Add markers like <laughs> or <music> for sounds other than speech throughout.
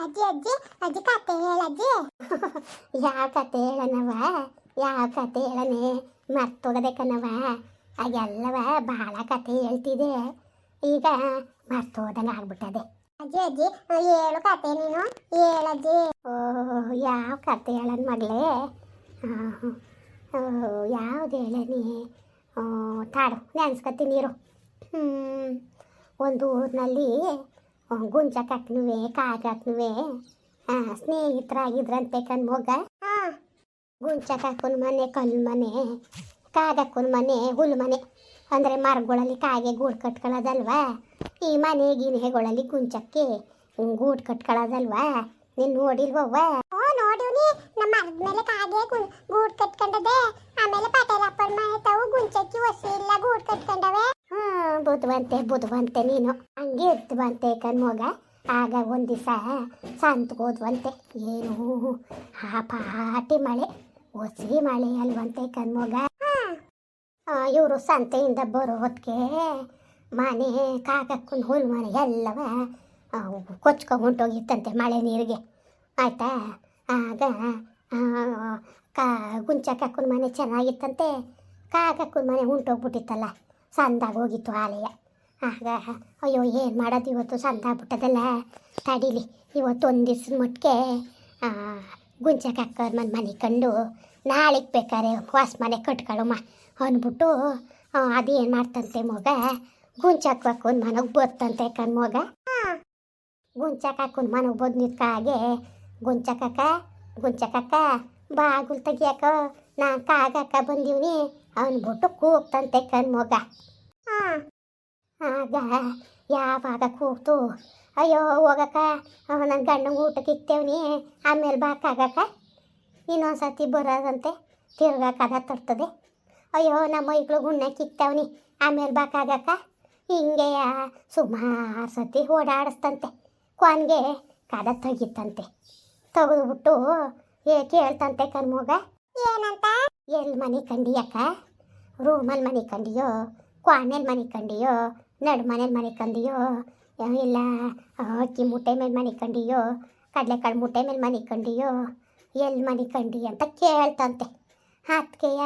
ಅಜ್ಜಿ ಅಜ್ಜಿ ಅಜ್ಜಿ ಕತೆ ಹೇಳಜ್ಜಿ <laughs> ಯಾವ ಕತೆ ಹೇಳನವ ಯಾವ ಕತೆ ಹೇಳನೆ? ಮರ್ತೋಗಬೇಕನವ ಅಗೆಲ್ಲವ ಬಹಳ ಕತೆ ಹೇಳ್ತಿದೆ. ಈಗ ಮರ್ತೋದಂಗೆ ಆಗ್ಬಿಟ್ಟದೆ. ಅಜ್ಜಿ ಅಜ್ಜಿ ಹೇಳು ಕತೆ ನೀನು. ಹೇಳಜ್ಜಿ ಓಹ್ ಯಾವ ಕತೆ ಹೇಳನ್ ಮಗಳೇ? ಯಾವ್ದು ಹೇಳನಿ? ತಾಡು ನೆನ್ಸ್ಕತ್ತೀನಿ ಹ್ಞೂ ಒಂದು ಊರಿನಲ್ಲಿ ಗುಂಜಕಕ್ನುವೆ ಕಾಗಕ್ನುವೆ ಸ್ನೇಹಿತರಾಗಿದ್ರಂತೆ ಕಣ್ಮೊಗ ಗುಂಚಕಕ್ಕನ ಮನೆ, ಕಲ್ಲು ಮನೆ ಕಾಗಕ್ಕನ ಮನೆ, ಹುಲ್ ಮನೆ. ಅಂದರೆ ಮರಗಳಲ್ಲಿ ಕಾಗೆ ಗೂಡು ಕಟ್ಕೊಳ್ಳೋದಲ್ವಾ ಈ ಮನೆ ಗಿನೆಗಳಲ್ಲಿ ಗುಂಚಕ್ಕೆ ಗೂಡು ಕಟ್ಕೊಳ್ಳೋದಲ್ವಾ ನೀನು ನೋಡಿಲ್ವವ್ವ? ಓ ನೋಡಿವ್ನಿ ನಮ್ಮ ಮರದ ಮೇಲೆ ಕಾಗೆ ಗೂಡು ಕಟ್ಕೊಂಡದೆ. ಆಮೇಲೆ ಪಟೇಲಪ್ಪನ ಮನೆ ತಾವು ಗುಂಚಕ್ಕಿ ಹೊಸಿ ಇಲ್ಲ ಗೂಡು ಕಟ್ಕೊಂಡವೆ. ಹ್ಮ್ ಬುದ್ಧವಂತೆ ಬುದ್ಧವಂತೆ ನೀನು. ಹಂಗೆ ಎತ್ತುವಂತೆ ಕಣ್ಮೋಗ. ಆಗ ಒಂದ್ ದಿವಸ ಸಂತಕ್ಕೆ ಹೋದ್ವಂತೆ. ಏನು ಆ ಪಾಟಿ ಮಳೆ ಒಸಿ ಮಳೆ ಅಲ್ವಂತೆ ಕಣ್ಮೋಗ. ಇವರು ಸಂತೆಯಿಂದ ಬರೋ ಮನೆ ಕಾಕಕ್ಕೊಂದು ಹುಲ್ ಮನೆ ಎಲ್ಲವ ಕೊಚ್ಕೊಂಡು ಹೊಂಟೋಗಿತ್ತಂತೆ ಮಳೆ ನೀರಿಗೆ. ಆಯ್ತಾ? ಆಗ ಕಾ ಗುಂಚಕ್ಕನ ಮನೆ ಚೆನ್ನಾಗಿತ್ತಂತೆ. ಕಾಕಕ್ಕೊಂದು ಮನೆ ಹೊಂಟೋಗ್ಬಿಟ್ಟಿತ್ತಲ್ಲ ಸಂದಾಗ ಹೋಗಿತ್ತು ಆಲಯ ಆಗ ಅಯ್ಯೋ, ಏನು ಮಾಡೋದು ಇವತ್ತು ಸಂದ ಬಿಟ್ಟದಲ್ಲ ತಡೀಲಿ, ಇವತ್ತು ಒಂದು ದಿವ್ಸದ ಮಟ್ಟಿಗೆ ಗುಂಚಕ್ಕನ ಮನೆ ಮನೆ ಕಂಡು ನಾಳೆಗೆ ಬೇಕಾರೆ ಹೊಸ ಮನೆ ಕಟ್ಕೊಳ್ಳಮ್ಮ ಅಂದ್ಬಿಟ್ಟು ಅದೇನು ಮಾಡ್ತಂತೆ ಮಗ? ಗುಂಚಕ್ಕನ ಮನೆಗೆ ಬರ್ತಂತೆ ಕಣ್ ಮಗ. ಗುಂಚಕ್ಕನ ಮನೆಗೆ ಬಂದಿದ್ದ ಹಾಗೆ. ಗುಂಚಕಕ್ಕ ಗುಂಚಕಕ್ಕ ಬಾಗುಲ್ ತೆಗಿಯಕ ನಾ ಕಾಗಕ್ಕ ಬಂದೀವ್ನಿ. ಅಂದ್ಬಿಟ್ಟು ಕೂಗ್ತಂತೆ ಕಣ್ಮೊಗ ಆಗ ಯಾವಾಗ ಕೂಗ್ತು ಅಯ್ಯೋ, ಹೋಗಕ್ಕ ನನ್ನ ಗಂಡಂಗೆ ಊಟಕ್ಕೆ ಇಕ್ತೇವ್ನಿ ಆಮೇಲೆ ಬಾಕಾಗಕ್ಕ ಇನ್ನೊಂದ್ಸತಿ ಬರೋದಂತೆ ತಿರ್ಗಾ ಕದ ತರ್ತದೆ. ಅಯ್ಯೋ, ನಮ್ಮ ಮೈಗಳು ಗುಣ್ಣಕ್ಕೆ ಇಕ್ತಾವ್ನಿ ಆಮೇಲೆ ಬಾಕಾಗಕ್ಕ ಹಿಂಗೆಯ ಸುಮಾರು ಸತಿ ಓಡಾಡಿಸ್ತಂತೆ. ಕೊನೆಗೆ ಕದ ತೆಗಿತಂತೆ. ತೆಗೆದ್ಬಿಟ್ಟು ಏ ಕೇಳ್ತಂತೆ ಕಣ್ಮಗ ಏನಂತ? ಎಲ್ಲಿ ಮನೆ ಕಂಡಿಯಕ್ಕ? ರೂಮಲ್ಲಿ ಮನೆ ಕಂಡಿಯೋ? ಕ್ವಾಣೆಲ್ ಮನೆ ಕಂಡಿಯೋ? ನಡು ಮನೇಲಿ ಮನೆ ಕಂಡಿಯೋ? ಇಲ್ಲ ಅಕ್ಕಿ ಮುಟ್ಟೆ ಮೇಲೆ ಮನೆ ಕಂಡಿಯೋ? ಕಡಲೆಕಾಳು ಮುಟ್ಟೆ ಮೇಲೆ ಮನೆ ಕಂಡಿಯೋ? ಎಲ್ಲಿ ಮನೆ ಕಂಡಿ ಅಂತ ಕೇಳ್ತಂತೆ. ಅದಕ್ಕೆಯ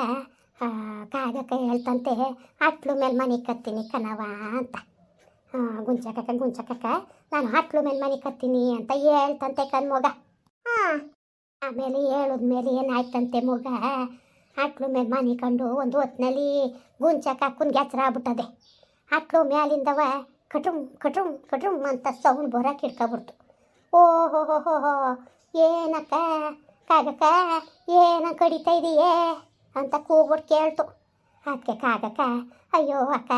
ಕಾಗಕ್ಕ ಹೇಳ್ತಂತೆ ಅಟ್ಲು ಮೇಲೆ ಮನೆ ಕತ್ತೀನಿ ಕಣವ ಅಂತ. ಗುಂಚಕಕ್ಕ ಗುಂಚಕಕ್ಕ, ನಾನು ಹಟ್ಲು ಮೇಲೆ ಮನೆ ಕತ್ತೀನಿ ಅಂತ ಹೇಳ್ತಂತೆ ಕಣ್ಮಗ ಹಾಂ ಆಮೇಲೆ ಹೇಳಿದ್ಮೇಲೆ ಏನಾಯ್ತಂತೆ ಮಗ? ಹಟ್ಲು ಮೇಲೆ ಮನೆ ಕಂಡು ಒಂದು ಹೊತ್ತಿನಲ್ಲಿ ಗುಂಚಕ ಹಾಕೊಂಡು ಗೆಚ್ಚರ ಆಗ್ಬಿಟ್ಟದೆ. ಆಕ್ಳು ಮ್ಯಾಲಿಂದವ ಕಟುಂ ಕಟುಂ ಕಟುಂ ಅಂತ ಸೌಂಡ್ ಬರೋಕೆ ಇಟ್ಕೊಬಿಡ್ತು ಓಹೋ, ಹೋ ಹೋ ಹೋ, ಏನಕ್ಕ, ಕಾಗಕ್ಕ, ಏನ ಕಡಿತಾ ಇದೆಯೇ ಅಂತ ಕೂಗ್ಬಿಟ್ಟು ಕೇಳ್ತು. ಅದಕ್ಕೆ ಕಾಗಕ್ಕ, ಅಯ್ಯೋ ಅಕ್ಕ,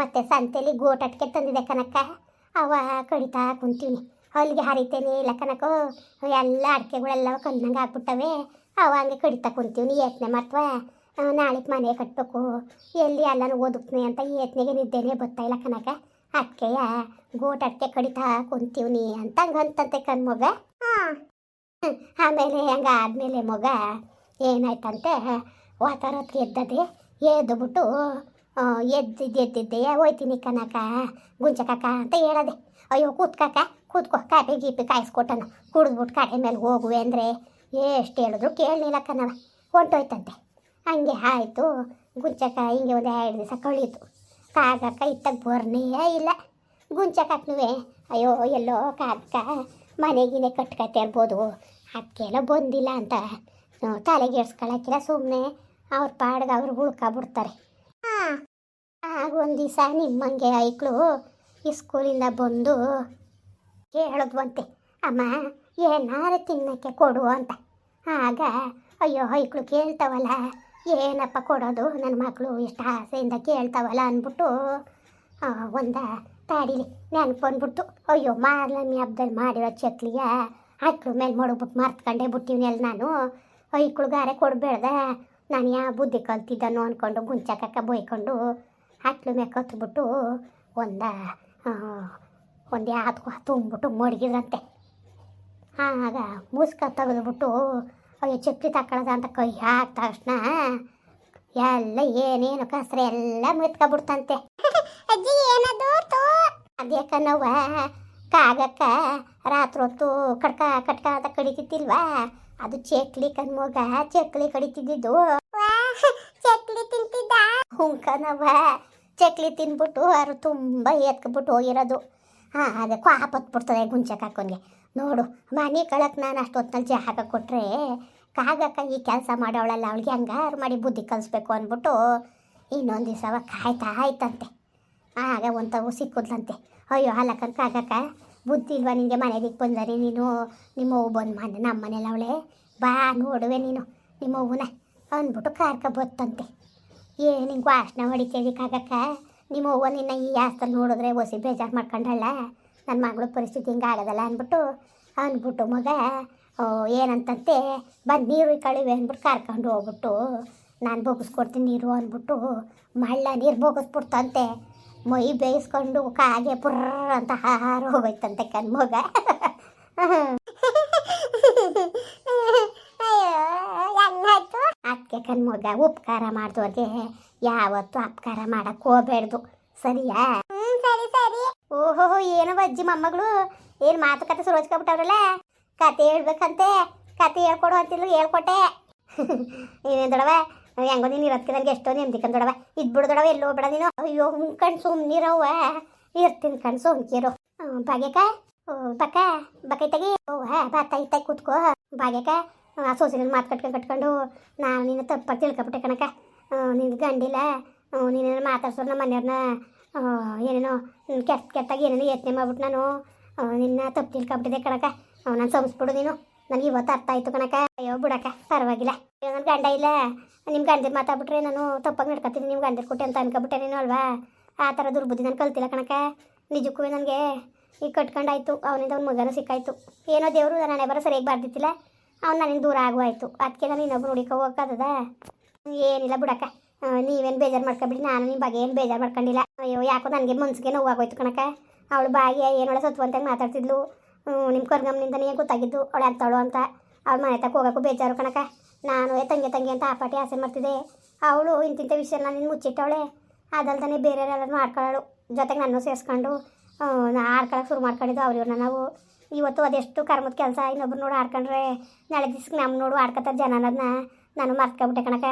ಮತ್ತೆ ಸಂತೆಲಿ ಗೋಟಟ್ಕೆ ತಂದಿದೆ ಕನಕ್ಕ ಅವ ಕಡಿತಾ ಕುಂತೀನಿ. ಅಲ್ಲಿಗೆ ಹರಿತೇನೆ ಇಲ್ಲ ಕನಕ ಎಲ್ಲ ಅಡಿಕೆಗಳೆಲ್ಲ ಕಲ್ಲಂಗೆ ಆಗ್ಬಿಟ್ಟವೆ. ಅವ ಹಂಗೆ ಕಡಿತಾ ಕುಂತೀವಿ, ನೀ ಯತ್ನೆ ಮಾಡ್ತವ ನಾಳೆಗೆ ಮನೆ ಕಟ್ಟಬೇಕು ಎಲ್ಲಿ ಎಲ್ಲನೂ ಓದುಕ್ನೆ ಅಂತ ಯತ್ನೆಗೆ ನಿದ್ದೆನೇ ಬರ್ತಾ ಇಲ್ಲ ಕನಕ ಅಡ್ಕೆ ಕಡಿತ ಕುಂತೀವ್ನಿ ಅಂತ ಹಂಗಂತಂತೆ ಕಣ್ ಮಗ ಆಮೇಲೆ ಹಂಗೆ ಆದಮೇಲೆ ಮಗ ಏನಾಯ್ತಂತೆ, ವಾತಾವರಣ ಎದ್ದದೆ ಎದ್ದುಬಿಟ್ಟು ಎದ್ದಿದ್ದು ಎದ್ದಿದ್ದೆ, ಹೋಯ್ತೀನಿ ಕನಕ ಗುಂಚಕಕ್ಕ ಅಂತ ಹೇಳದೆ. ಅಯ್ಯೋ ಕೂತ್ಕಾಕ ಕೂತ್ಕೋ ಕಾಪಿ ಗೀಪಿ ಕಾಯಿಸ್ಕೊಟ್ಟನು ಕುಡಿದ್ಬಿಟ್ಟು ಕಡೆ ಮೇಲೆ ಹೋಗುವೆ ಅಂದರೆ. ಎಷ್ಟು ಹೇಳಿದ್ರು ಕೇಳಲಿಲ್ಲ ಕಣವ ಹೊಂಟೋಯ್ತಂತೆ. ಹಂಗೆ ಆಯಿತು. ಗುಂಚಕ ಹಿಂಗೆ ಒಂದು ಎರಡು ದಿವಸ ಕಳೀತು ಕಾಗಕ್ಕ ಇತ್ತಾಗ ಬರ್ನೇ ಇಲ್ಲ. ಗುಂಚಕ್ಕೂ ಅಯ್ಯೋ, ಎಲ್ಲೋ ಕಾಗಕ್ಕ ಮನೆಗಿನೇ ಕಟ್ಕತ್ತೆ ಇರ್ಬೋದು. ಅದಕ್ಕೆಲ್ಲ ಬಂದಿಲ್ಲ ಅಂತ. ತಲೆಗೆಡ್ಸ್ಕೊಳಕ್ಕಿಲ್ಲ ಸುಮ್ಮನೆ ಅವ್ರ ಪಾಡ್ಗೆ ಅವ್ರು ಉಳ್ಕೊಬಿಡ್ತಾರೆ ಹಾಂ, ಆಗ ಒಂದು ದಿವಸ ನಿಮ್ಮಂಗೆ ಐಕ್ಳು ಈ ಸ್ಕೂಲಿಂದ ಬಂದು ಕೇಳಿದ್ವಂತೆ. ಅಮ್ಮ ಏನಾರು ತಿನ್ನಕ್ಕೆ ಕೊಡು ಅಂತ. ಆಗ, ಅಯ್ಯೋ ಐಕ್ಳು ಕೇಳ್ತಾವಲ್ಲ, ಏನಪ್ಪ ಕೊಡೋದು? ನನ್ನ ಮಕ್ಕಳು ಇಷ್ಟು ಆಸೆಯಿಂದ ಕೇಳ್ತಾವಲ್ಲ ಅಂದ್ಬಿಟ್ಟು ಒಂದ ತಾಡಿಲಿ ನೆನಪು ಅಂದ್ಬಿಟ್ಟು ಅಯ್ಯೋ ಮಾರ್ಲಮಿ ಹಬ್ಬದಲ್ಲಿ ಮಾಡಿರೋ ಚಕ್ಲಿಯ ಹಕ್ಳು ಮೇಲೆ ಮಡಗ್ಬಿಟ್ಟು ಮರ್ತ್ಕೊಂಡೇ ಬಿಟ್ಟಿವ್ನೆಲ್ಲ ನಾನು. ಐಕ್ಳುಗಾರೆ ಕೊಡಬೇಡ್ದೆ ನಾನು ಯಾವ ಬುದ್ಧಿ ಕಲ್ತಿದ್ದನು ಅಂದ್ಕೊಂಡು ಗುಂಚಕಕ್ಕ ಬೋಯ್ಕೊಂಡು ಹಕ್ಳು ಮೇಲೆ ಕತ್ಬಿಟ್ಟು ಒಂದ ಒಂದು ಯಾವ್ದು ತುಂಬಿಟ್ಟು ಮಡಗಿದ್ರಂತೆ. ಆಗ ಮುಸ್ಕ ತೆಗೆದುಬಿಟ್ಟು ಅಯ್ಯೋ ಚಪ್ಪಲಿ ತಕೊಳ್ಳೋದ ಅಂತ ಕೈ ಹಾಕಿದ ತಕ್ಷಣ ಎಲ್ಲ ಏನೇನು ಕಸ್ರೆ ಎಲ್ಲ ಮೆತ್ಕೊಬಿಡ್ತಂತೆ. <laughs> ಅಜ್ಜಿ ಏನದು ಅದೇ ಕಣವ್ವ ಕಾಗಕ್ಕ ರಾತ್ರಿ ಹೊತ್ತು ಕಡ್ಕ ಕಟ್ಕ ಅಂತ ಕಡಿತಿತ್ತಿಲ್ವಾ ಅದು ಚಕ್ಲಿ ಕಣ್ಮೋಗ ಚಕ್ಲಿ ಕಡಿತಿದ್ದಿದ್ದು. <laughs> ಚಕ್ಲಿ ತಿಂತಿದ್ದ? ಹುಂಕನವ ಚಕ್ಲಿ ತಿನ್ಬಿಟ್ಟು ಅವರು ತುಂಬ ಎತ್ಕೊಬಿಟ್ಟು ಹೋಗಿರೋದು. ಹಾಂ ಅದೇ ಆಪತ್ ಬಿಡ್ತದೆ ಗುಂಚಕ್ಕೆ ಹಾಕೊಂಡ್ಗೆ. ನೋಡು, ಮನೆ ಕಳಕ್ಕೆ ನಾನು ಅಷ್ಟೊತ್ತಲ್ಲಿ ಚಹಾ ಹಾಕಕ್ಕೆ ಕೊಟ್ಟರೆ ಕಾಗಕ್ಕ ಈ ಕೆಲಸ ಮಾಡೋಳಲ್ಲ ಅವಳಿಗೆ ಹಂಗಾರು ಮಾಡಿ ಬುದ್ಧಿ ಕಲಿಸ್ಬೇಕು ಅಂದ್ಬಿಟ್ಟು ಇನ್ನೊಂದು ದಿವಸ ಕಾಯ್ತಾ ಆಯ್ತಂತೆ ಆಗ ಒಂಥವು ಸಿಕ್ಕುದ್ಲಂತೆ. ಅಯ್ಯೋ ಅಲ್ಲಕ್ಕಂತ ಕಾಗಕ್ಕ, ಬುದ್ಧಿ ಇಲ್ವಾ ನಿನಗೆ ಮನೆಗೆ ಬಂದರೆ ನೀನು? ನಿಮ್ಮ ಹೂ ಬಂದು ಮನೆ ನಮ್ಮ ಮನೇಲಿ ಅವಳೆ, ಬಾ ನೋಡುವೆ ನೀನು, ನಿಮ್ಮ ಹೂವನ್ನ ಅಂದ್ಬಿಟ್ಟು ಕಾರ್ಕ ಬತ್ತಂತೆ. ಏ, ನಿಂಗೆ ವಾಸನೆ ಹೊಡಿತೇವಿ ಕಾಗಕ್ಕ? ನಿಮ್ಮ ಅವ್ವ ನಿನ್ನ ಈ ಆಸ್ತಲ್ಲಿ ನೋಡಿದ್ರೆ ಒಸಿ ಬೇಜಾರು ಮಾಡ್ಕೊಂಡಲ್ಲ ನನ್ನ ಮಗಳ ಪರಿಸ್ಥಿತಿ ಹಿಂಗೆ ಆಗೋದಲ್ಲ ಅಂದ್ಬಿಟ್ಟು ಅಂದ್ಬಿಟ್ಟು ಮಗ ಓ, ಏನಂತಂತೆ ಬಂದು ನೀರು ಕಳಿವೆ ಅಂದ್ಬಿಟ್ಟು ಕರ್ಕೊಂಡು ಹೋಗ್ಬಿಟ್ಟು ನಾನು ಬೋಗಿಸ್ಕೊಡ್ತೀನಿ ನೀರು ಅಂದ್ಬಿಟ್ಟು ಮಳ್ಳ ನೀರು ಬೋಗಿಸ್ಬಿಡ್ತಂತೆ ಮೈ ಬೇಯಿಸ್ಕೊಂಡು ಕಾಗೆ ಪುರ್ರ ಅಂತ ಹಾರು ಹೋಗೋಯ್ತಂತೆ ಕಣ್ಮಗ ಅದಕ್ಕೆ ಕಣ್ಮಗ ಉಪಕಾರ ಮಾಡಿದವ್ರಿಗೆ ಯಾವತ್ತು ಅಪಕಾರ ಮಾಡಕ್ಕೆ ಹೋಗ್ಬೇಡ್ದು. ಸರಿಯಾ? ಸರಿ ಸರಿ. ಓಹೋ, ಏನೋ ಅಜ್ಜಿ ಮೊಮ್ಮಗಳು, ಏನು ಮಾತುಕತೆ ಸುರೋಚ್ಕೊಬಿಟ್ಟವ್ರಲ್ಲ ಕತೆ ಹೇಳ್ಬೇಕಂತೆ, ಕತೆ ಹೇಳ್ಕೊಡು ಅಂತಿಲ್ಲ ಹೇಳ್ಕೊಟ್ಟೆ. ಏನೇನು ದೊಡವ? ಹೆಂಗೋ ನೀನು ನನಗೆ ಎಷ್ಟೋ ನೆಮ್ಮದಿಕನ್ ದೊಡವ. ಇದ್ಬಿಡು ದೊಡವ, ಎಲ್ಲೋ ಬಿಡ ನೀನು. ಅಯ್ಯೋ ಕಣ್ ಸುಮ್ಮನಿರವ್ವ ಇರ್ತೀನಿ ಕಣ್ ಸುಮ್ಕಿರು. ಬಾಗ್ಯಕ ಬಕ್ಕ ಬಕೈತಾಗಿ ಓ, ಹಾ ಬಾತ ಇತ್ತಾಗಿ ಕೂತ್ಕೋ. ಬಾಗ್ಯಕ ಆ, ಸೋಸಿನ ಮಾತು ಕಟ್ಕೊಂಡು ಕಟ್ಕೊಂಡು ನಾನು ನಿನ್ನ ತಪ್ಪಾಗಿ ತಿಳ್ಕೊಬಿಟ್ಟೆ ಕಣಕ ನಿನ್ಗೆ ಗಂಡಿಲ್ಲ. ನೀನೇನು ಮಾತಾಡ್ಸೋರು ನಮ್ಮ ಮನೆಯವ್ರನ್ನ ಏನೇನೋ ಕೆಟ್ಟ ಕೆಟ್ಟಾಗಿ ಏನೇನು ಯೋಚನೆ ಮಾಡ್ಬಿಟ್ಟು ನಾನು. ನಿನ್ನ ತಪ್ಪು ತಿಳ್ಕೊಬಿಟ್ಟಿದೆ ಕಣಕ ನಾನು ಸಂಸ್ಬಿಡು ನೀನು. ನನಗೆ ಇವತ್ತು ಅರ್ಥ ಆಯಿತು ಕಣಕ ಅಯ್ಯೋ, ಬಿಡಕ್ಕ. ಪರವಾಗಿಲ್ಲ. ನನ್ನ ಗಂಡ ಇಲ್ಲ. ನಿಮ್ಮ ಗಂಡದ ಮಾತಾಡ್ಬಿಟ್ರೆ ನಾನು ತಪ್ಪಾಗಿ ನಡ್ಕೊತೀನಿ. ನಿಮ್ಮ ಗಂಡದ ಕೊಟ್ಟೆ ಅಂತ ಅನ್ಕೊಬಿಟ್ಟೆ ನೀನು ಅಲ್ವಾ? ಆ ಥರ ದುರ್ಬುದ್ಧಿ ನಾನು ಕಲ್ತಿಲ್ಲ ಕಣಕ ನಿಜಕ್ಕೂ ನನಗೆ ಈಗ ಕಟ್ಕೊಂಡಾಯ್ತು. ಅವನಿಂದ ಅವ್ನ ಮಗನೂ ಸಿಕ್ಕಾಯ್ತು. ಏನೋ ದೇವರು ನಾನೇ ಬರೋ ಸರಿಯಾಗಿ ಬರ್ದಿತ್ತಿಲ್ಲ. ಅವ್ನು ನನಗೆ ದೂರ ಆಗುವಾಯ್ತು. ಅದಕ್ಕೆ ನಾನು ಇನ್ನೊಬ್ರು ಹುಡುಕ ಹೋಗೋಕ್ಕದ ಏನಿಲ್ಲ ಬಿಡಕ್ಕ. ನೀವೇನು ಬೇಜಾರು ಮಾಡ್ಕೊಬಿಡಿ, ನಾನು ನಿಮ್ಮ ಬಗ್ಗೆ ಏನು ಬೇಜಾರು ಮಾಡ್ಕೊಂಡಿಲ್ಲ. ಅಯ್ಯೋ, ಯಾಕೋ ನನಗೆ ಮನ್ಸಿಗೆ ನೋವಾಗೋಯ್ತು ಕಣಕ ಅವಳು ಬಾಯಿಗೆ ಸತ್ತು ಸತ್ವಂತಾಗಿ ಮಾತಾಡ್ತಿದ್ಲು. ನಿಮ್ಮ ಕರ್ಗಮ್ನಿಂದನೇ ಗೊತ್ತಾಗಿದ್ದು? ಅವಳು ಆಗ್ತಾಳು ಅಂತ. ಅವಳು ಮನೆ ತಕ್ಕ ಹೋಗೋಕ್ಕೂ ಬೇಜಾರು ಕಣಕ ನಾನು ತಂಗಿ ತಂಗಿ ಅಂತ ಆಪಾಟಿ ಆಸೆ ಮಾಡ್ತಿದ್ದೆ. ಅವಳು ಇಂತಿಂಥ ವಿಷಯ ನಾನು ಮುಚ್ಚಿಟ್ಟವಳೆ. ಅದಲ್ದೇ ಬೇರೆಯವರೆಲ್ಲರೂ ಮಾಡ್ಕೊಳ್ಳೋಳು ಜೊತೆಗೆ ನಾನು ಸೇರಿಸ್ಕೊಂಡು ನಾ ಆಡ್ಕೊಳಕ್ಕೆ ಶುರು ಮಾಡ್ಕೊಂಡಿದ್ದು ಅವ್ರ ಇವ್ರನ್ನ ನಾವು. ಇವತ್ತು ಅದೆಷ್ಟು ಕರ್ಮದ ಕೆಲಸ, ಇನ್ನೊಬ್ರು ನೋಡಿ ಆಡ್ಕೊಂಡ್ರೆ, ನಾಳೆ ದಿವ್ಸಕ್ಕೆ ನಮ್ಮ ನೋಡು ಆಡ್ಕೊತಾರೆ ಜನ ಅನ್ನೋದನ್ನ ನಾನು ಮರ್ತ್ಕೊಬಿಟ್ಟೆ ಕಣಕ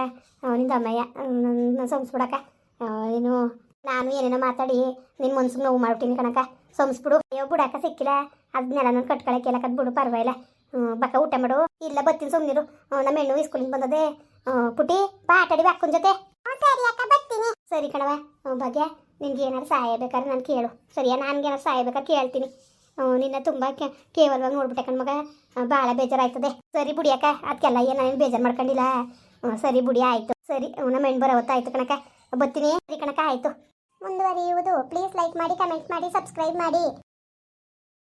ನಿಂದ ಅಮ್ಮಯ್ಯ. ನಾನು ಏನು ನಾನು ಏನೇನೋ ಮಾತಾಡಿ ನಿನ್ನ ಮನ್ಸಿಗೆ ನೋವು ಮಾಡ್ಬಿಟ್ಟಿನಿ ಕಣಕ ಸೋಮಿಸ್ಬಿಡು. ಅಯ್ಯೋ ಬಿಡಾಕ ಸಿಕ್ಕಿಲ್ಲ. ಅದನ್ನೆಲ್ಲ ನಾನು ಕಟ್ಕೊಳಕ್ಕೆ ಎಲ್ಲ ಬಿಡು ಪರವಾಗಿಲ್ಲ. ಬಕ್ಕ ಊಟ ಮಾಡು. ಇಲ್ಲ ಬತ್ತೀನಿ ಸುಮ್ಮನಿರು ನಮ್ಮ ಹೆಣ್ಣು ಸ್ಕೂಲಿಂದ ಬಂದದೆ. ಪುಟಿ ಬಾ ಆಟಾಡಿ ಅಕ್ಕನ ಜೊತೆ. ಸರಿ ಅಕ್ಕ ಬರ್ತೀನಿ. ಸರಿ ಕಣವ ಭಾಗ್ಯ ನಿನ್ಗೆ ಏನಾರು ಸಹಾಯ ಬೇಕಾದ್ರೆ ನಾನು ಕೇಳು. ಸರಿಯಾ? ನನಗೆ ಏನಾರು ಸಹಾಯ ಬೇಕಾದ್ರೆ ಕೇಳ್ತೀನಿ. ನಿನ್ನ ತುಂಬ ಕೇವಲವಾಗಿ ನೋಡ್ಬಿಟ್ಟೆ ಕಣ್ಮಗ ಭಾಳ ಬೇಜಾರಾಯ್ತದೆ. ಸರಿ ಬುಡಿಯಕ್ಕ ಅದಕ್ಕೆಲ್ಲ ಏನು ನಾನೇನು ಬೇಜಾರು ಮಾಡ್ಕೊಂಡಿಲ್ಲ. ಸರಿ ಬುಡಿ, ಆಯ್ತು. ಸರಿ ನಮ್ಮ ಹೆಣ್ಣು ಬರೋ ಕಣಕ ಬರ್ತೀನಿ. ಸರಿ ಕಣಕ ಆಯಿತು. ಮುಂದುವರಿಯುವುದು. ಪ್ಲೀಸ್ ಲೈಕ್ ಮಾಡಿ, ಕಮೆಂಟ್ ಮಾಡಿ, ಸಬ್ಸ್ಕ್ರೈಬ್ ಮಾಡಿ.